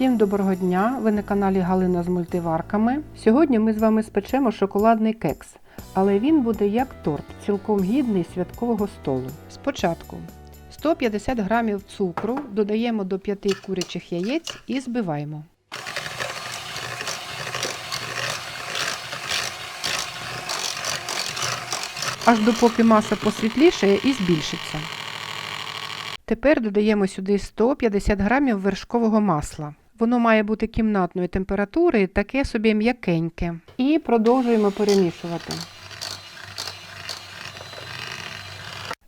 Всім доброго дня! Ви на каналі Галина з мультиварками. Сьогодні ми з вами спечемо шоколадний кекс, але він буде як торт, цілком гідний святкового столу. Спочатку 150 г цукру додаємо до 5 курячих яєць і збиваємо. Аж допоки маса посвітлішає і збільшиться. Тепер додаємо сюди 150 грамів вершкового масла. Воно має бути кімнатної температури, таке собі м'якеньке. І продовжуємо перемішувати.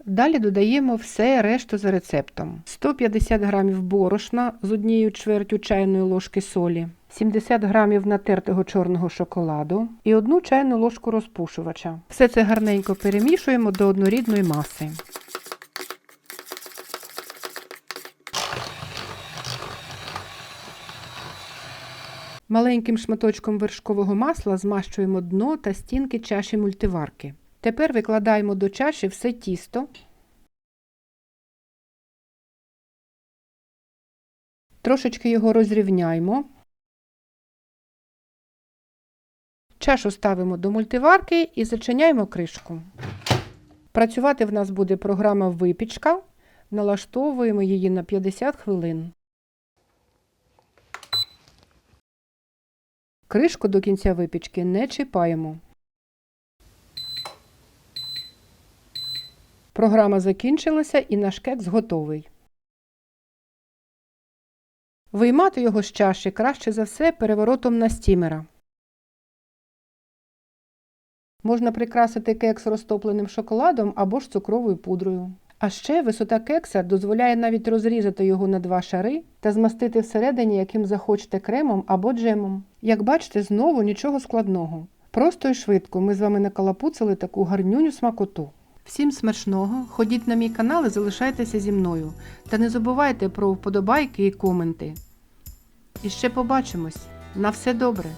Далі додаємо все решту за рецептом: 150 грамів борошна з однією чвертю чайної ложки солі, 70 грамів натертого чорного шоколаду і одну чайну ложку розпушувача. Все це гарненько перемішуємо до однорідної маси. Маленьким шматочком вершкового масла змащуємо дно та стінки чаші мультиварки. Тепер викладаємо до чаші все тісто. Трошечки його розрівняємо. Чашу ставимо до мультиварки і зачиняємо кришку. Працювати в нас буде програма випічка. Налаштовуємо її на 50 хвилин. Кришку до кінця випічки не чіпаємо. Програма закінчилася і наш кекс готовий. Виймати його з чаші краще за все переворотом на стімера. Можна прикрасити кекс розтопленим шоколадом або ж цукровою пудрою. А ще висота кекса дозволяє навіть розрізати його на два шари та змастити всередині яким захочете кремом або джемом. Як бачите, знову нічого складного. Просто і швидко ми з вами накалапуцали таку гарнюню смакоту. Всім смачного, ходіть на мій канал і залишайтеся зі мною. Та не забувайте про вподобайки і коменти. І ще побачимось. На все добре!